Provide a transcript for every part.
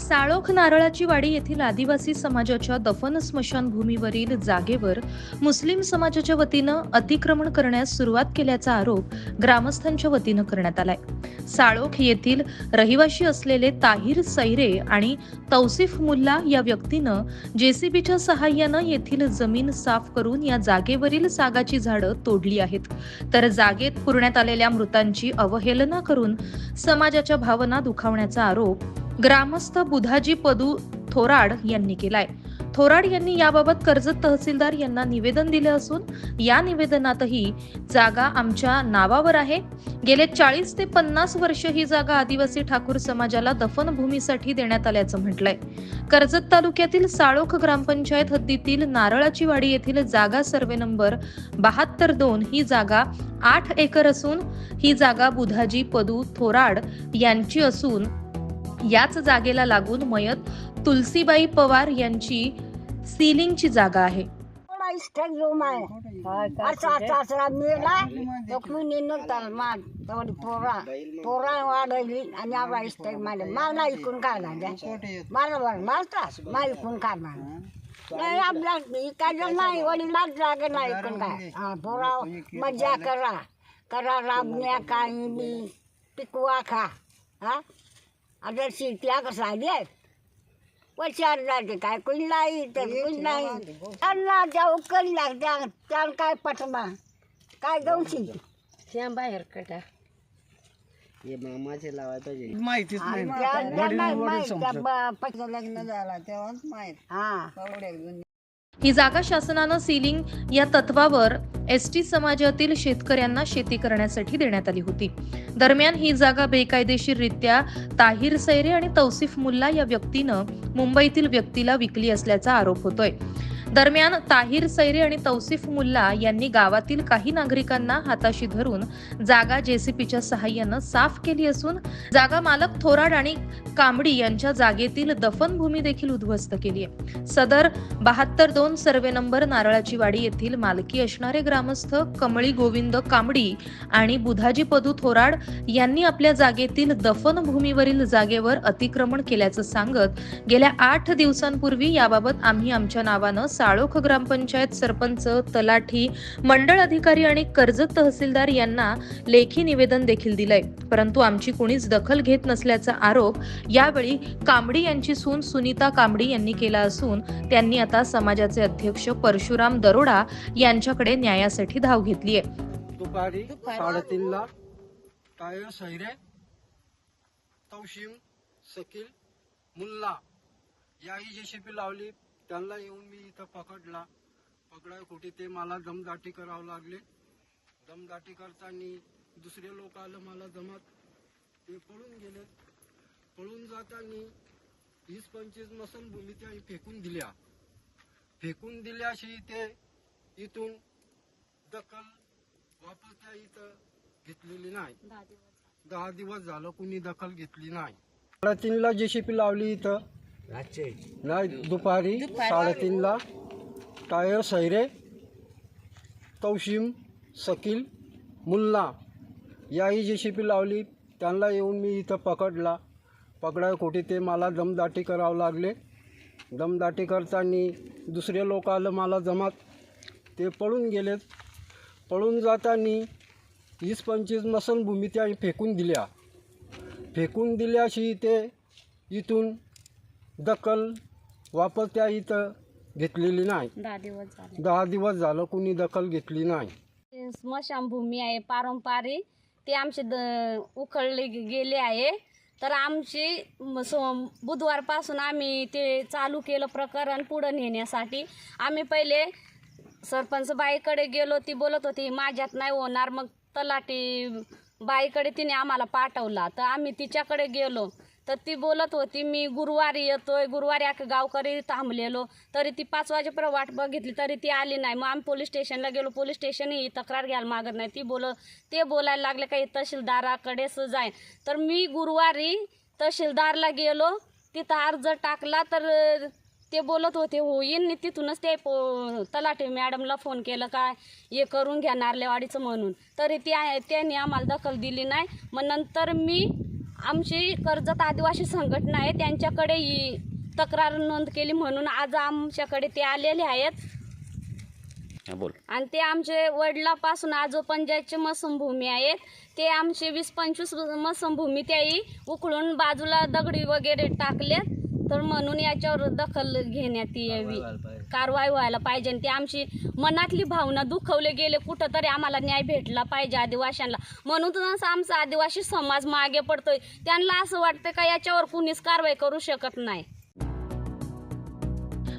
साळोख नारळाची वाडी येथील आदिवासी समाजाच्या दफन स्मशानभूमीवरील जागेवर मुस्लिम समाजाच्या वतीनं अतिक्रमण करण्यास सुरुवात केल्याचा आरोप ग्रामस्थांच्या वतीनं करण्यात आलाय. साळोख येथील रहिवाशी असलेले ताहिर सैरे आणि तौसिफ मुल्ला या व्यक्तीनं जेसीबीच्या सहाय्यानं येथील जमीन साफ करून या जागेवरील सागाची झाडं तोडली आहेत. तर जागेत पुरण्यात आलेल्या मृतांची अवहेलना करून समाजाच्या भावना दुखावण्याचा आरोप ग्रामस्थ बुधाजी पदू थोराड यांनी केलाय. थोराड यांनी याबाबत कर्जत तहसीलदार यांना निवेदन दिले असून या निवेदनातही जागा आमच्या नावावर आहे. गेले चाळीस ते पन्नास वर्ष ही जागा आदिवासी ठाकूर समाजाला दफनभूमीसाठी देण्यात आल्याचं म्हटलंय. कर्जत तालुक्यातील साळोख ग्रामपंचायत हद्दीतील नारळाची वाडी येथील जागा सर्वे नंबर बहात्तर दोन ही जागा आठ एकर असून ही जागा बुधाजी पदू थोराड यांची असून याच जागेला लागून मयत तुलसीबाई पवार यांची सीलिंगची जागा आहे. असा सासरा मेला मा थोडी पोरा पोरा वाढवली आणि आबा इष्टक माले मला इकून काढला मला बरं मला त्रास मला इकून काढणार नाही. आपला इकायचं नाही. वडीलाच जागा नाही इकून काय हा पोरा मजा करा. करा राबण्या काही बी पिकवा खा. हा? आता शेत्या कसा आहेत? वचार जाते काय कोणी नाही तर कोणी नाही. त्यांना जाऊ करी लागत्या त्याला काय पटमा काय गवशी बाहेर कटा. हे मामाचे लावायला पाहिजे. माहितीच नाही. लग्न झाला तेव्हाच माहीत. हा. ही जागा शासनानं सीलिंग या तत्वावर एस टी समाजातील शेतकऱ्यांना शेती करण्यासाठी देण्यात आली होती. दरम्यान ही जागा बेकायदेशीररित्या ताहिर सैरे आणि तौसिफ मुल्ला या व्यक्तीनं मुंबईतील व्यक्तीला विकली असल्याचा आरोप होतोय. दरम्यान ताहिर सैरे आणि तौसिफ मुल्ला यांनी गावातील काही नागरिकांना हाताशी धरून जागा जेसीपीच्या सहाय्यानं साफ केली असून जागा मालक थोराड आणि कांबडी यांच्या जागेतील दफनभूमी देखील उद्ध्वस्त केली आहे. सदर बहात्तर दोन सर्वे नंबर नारळाची वाडी येथील मालकी असणारे ग्रामस्थ कमळी गोविंद कांबडी आणि बुधाजी पदू थोराड यांनी आपल्या जागेतील दफनभूमीवरील जागेवर अतिक्रमण केल्याचं सांगत गेल्या आठ दिवसांपूर्वी याबाबत आम्ही आमच्या नावानं साळोख ग्रामपंचायत सरपंच तलाठी मंडळ अधिकारी आणि कर्जत तहसीलदार यांना लेखी निवेदन देखील दिलंय. परंतु आमची कोणीच दखल घेत नसल्याचा आरोप यावेळी कांबडी यांची सून सुनीता कांबडी यांनी केला असून त्यांनी आता समाजाचे अध्यक्ष परशुराम दरोडा यांच्याकडे न्यायासाठी धाव घेतली आहे. दुपारी साडेतीनला टायर सैरे तौशिम सकील मुल्ला याही जेसीपी लावली त्यांना येऊन मी इथं पकडला. पकडाय कुठे ते मला दमदाटी करावं लागले. दमदाटी करताना दुसरे लोक आलं मला जमत. ते पळून गेले. पळून जाताना वीस पंचवीस मसन भूमी त्या फेकून दिल्या. फेकून दिल्याशी ते इथून दखल वापस त्या इथं घेतलेली नाही. दहा दिवस झालं. कुणी दखल घेतली नाही. साडेतीनला जेसीपी लावली इथं. नाही दुपारी साडेतीनला टायर सैरे तौशिम सकील मुल्ला याही जेसीपी लावली. त्यांना येऊन मी इथं पकडला. पकडाय कुठे ते मला दमदाटी करावं लागले. दमदाटी करताना दुसरे लोक आलं मला जमात. ते पळून गेलेत. पळून जाताना वीस पंचवीस मसनभूमी त्या फेकून दिल्या. फेकून दिल्याशी ते इथून दखल वापस त्या इथं घेतलेली नाही. दहा दिवस झाले. दहा दिवस झालं कुणी दखल घेतली नाही. स्मशानभूमी आहे पारंपरिक. ते आमचे द उखळले गे- गेले आहे. तर आमची म- सो- बुधवारपासून आम्ही ते चालू केलं प्रकरण पुढं नेण्यासाठी. आम्ही पहिले सरपंच बाईकडे गेलो ती बोलत होती माझ्यात नाही होणार. मग तलाठी बाईकडे तिने आम्हाला पाठवला. तर आम्ही तिच्याकडे गेलो. तर ती बोलत होती मी गुरुवारी येतोय गुरुवारी अख्खं गावकरी थांबलेलो. तरी ती पाच वाजेपर्यंत वाट बघितली तरी ती आली नाही. मग आम्ही पोलीस स्टेशनला गेलो. पोलीस स्टेशनही तक्रार घ्यायला मागत नाही. ती बोल ते बोलायला लागले काही तहसीलदाराकडेच जाईन तर मी गुरुवारी तहसीलदारला गेलो. तिथं अर्ज टाकला तर ते बोलत होते होईन तिथूनच ते पो तलाटे मॅडमला फोन केलं काय हे करून घ्या नारलेवाडीचं म्हणून. तरी ती त्यांनी आम्हाला दखल दिली नाही. मग नंतर मी आमची कर्जत आदिवासी संघटना आहे त्यांच्याकडे ही तक्रार नोंद केली म्हणून आज आमच्याकडे ते आलेले आहेत. बोल. आणि ते आमचे वडिलापासून आजोपंजाचे मसमभूमी आहेत. ते आमचे वीस पंचवीस मसमभूमी त्याही उकळून बाजूला दगडी वगैरे टाकलेत. तर म्हणून याच्यावर दखल घेण्यात यावी. कारवाई व्हायला पाहिजे. आणि ती आमची मनातली भावना दुखवले गेले. कुठं तरी आम्हाला न्याय भेटला पाहिजे आदिवाशांना. म्हणूनच आमचा आदिवासी समाज मागे पडतोय. त्यांना असं वाटतं का याच्यावर कुणीच कारवाई करू शकत नाही.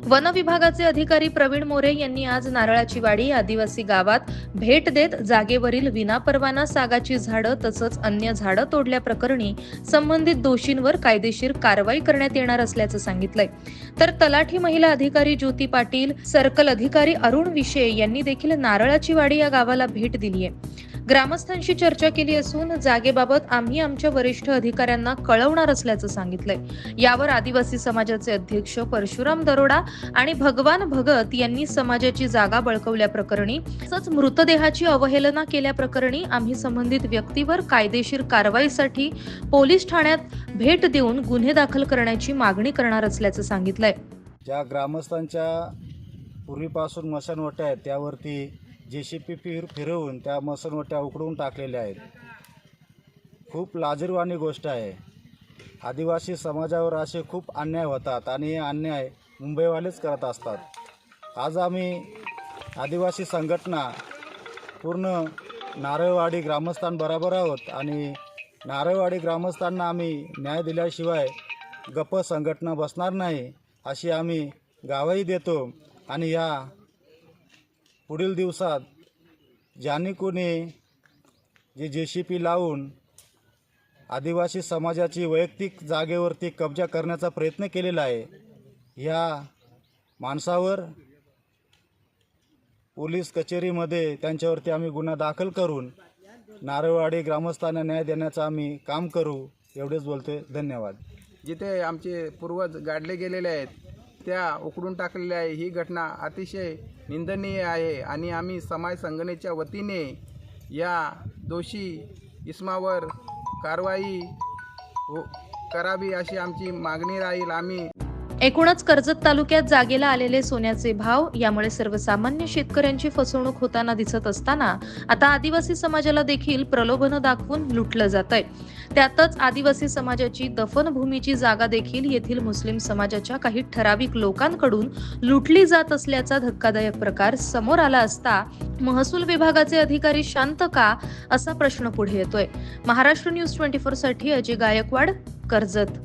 वन विभागाचे अधिकारी प्रवीण मोरे यांनी आज नारळाची वाडी या आदिवासी गावात भेट देत जागेवरील विनापरवाना सागाची झाडं तसंच अन्य झाडं तोडल्याप्रकरणी संबंधित दोषींवर कायदेशीर कारवाई करण्यात येणार असल्याचं सांगितलंय. तर तलाठी महिला अधिकारी ज्योती पाटील सर्कल अधिकारी अरुण विशे यांनी देखील नारळाची वाडी या गावाला भेट दिली आहे ग्रामस्थांशी चर्चा केली असून जागेबाबत आम्ही आमच्या वरिष्ठ अधिकाऱ्यांना कळवणार असल्याचं सांगितलंय. यावर आदिवासी समाजाचे अध्यक्ष परशुराम दरोडा आणि भगवान भगत यांनी समाजाची जागा बळकवल्याप्रकरणी तसंच मृतदेहाची अवहेलना केल्याप्रकरणी आम्ही संबंधित व्यक्तीवर कायदेशीर कारवाईसाठी पोलीस ठाण्यात भेट देऊन गुन्हे दाखल करण्याची मागणी करणार असल्याचं सांगितलंय. ज्या ग्रामस्थांच्या पूर्वीपासून मशानवट्या आहेत त्यावरती जे सी पी फिर फिरवून त्या मसनवट्या उकडून टाकलेल्या आहेत. खूप लाजीरवाणी गोष्ट आहे. आदिवासी समाजावर असे खूप अन्याय होतात आणि हे अन्याय मुंबईवालेच करत असतात. आज आम्ही आदिवासी संघटना पूर्ण नारळवाडी ग्रामस्थांबरोबर आहोत आणि नारळवाडी ग्रामस्थांना आम्ही न्याय दिल्याशिवाय गप्प संघटना बसणार नाही अशी आम्ही गावही देतो आणि या पुढील दिवसात ज्यांनी कोणी जे जे सी पी लावून आदिवासी समाजाची वैयक्तिक जागेवरती कब्जा करण्याचा प्रयत्न केलेला आहे ह्या माणसावर पोलीस कचेरीमध्ये त्यांच्यावरती आम्ही गुन्हा दाखल करून नारळवाडी ग्रामस्थांना न्याय देण्याचं आम्ही काम करू एवढेच बोलते धन्यवाद. जिथे आमचे पूर्वज गाडले गेलेले आहेत त्या उकडून टाकलेल्या आहे. ही घटना अतिशय निंदनीय आहे आणि आम्ही समाज संघटनेच्या वतीने या दोषी इस्मावर कारवाई हो करावी अशी आमची मागणी राहील. आम्ही एकूणच कर्जत तालुक्यात जागेला आलेले सोन्याचे भाव यामुळे सर्वसामान्य शेतकऱ्यांची फसवणूक होताना दिसत असताना आता आदिवासी समाजाला देखील प्रलोभनं दाखवून लुटलं जात आहे त्यातच आदिवासी समाजाची दफनभूमीची जागा देखील येथील मुस्लिम समाजाच्या काही ठराविक लोकांकडून लुटली जात असल्याचा धक्कादायक प्रकार समोर आला असता महसूल विभागाचे अधिकारी शांत का असा प्रश्न पुढे येतोय. महाराष्ट्र न्यूज ट्वेंटी फोरसाठी अजय गायकवाड कर्जत.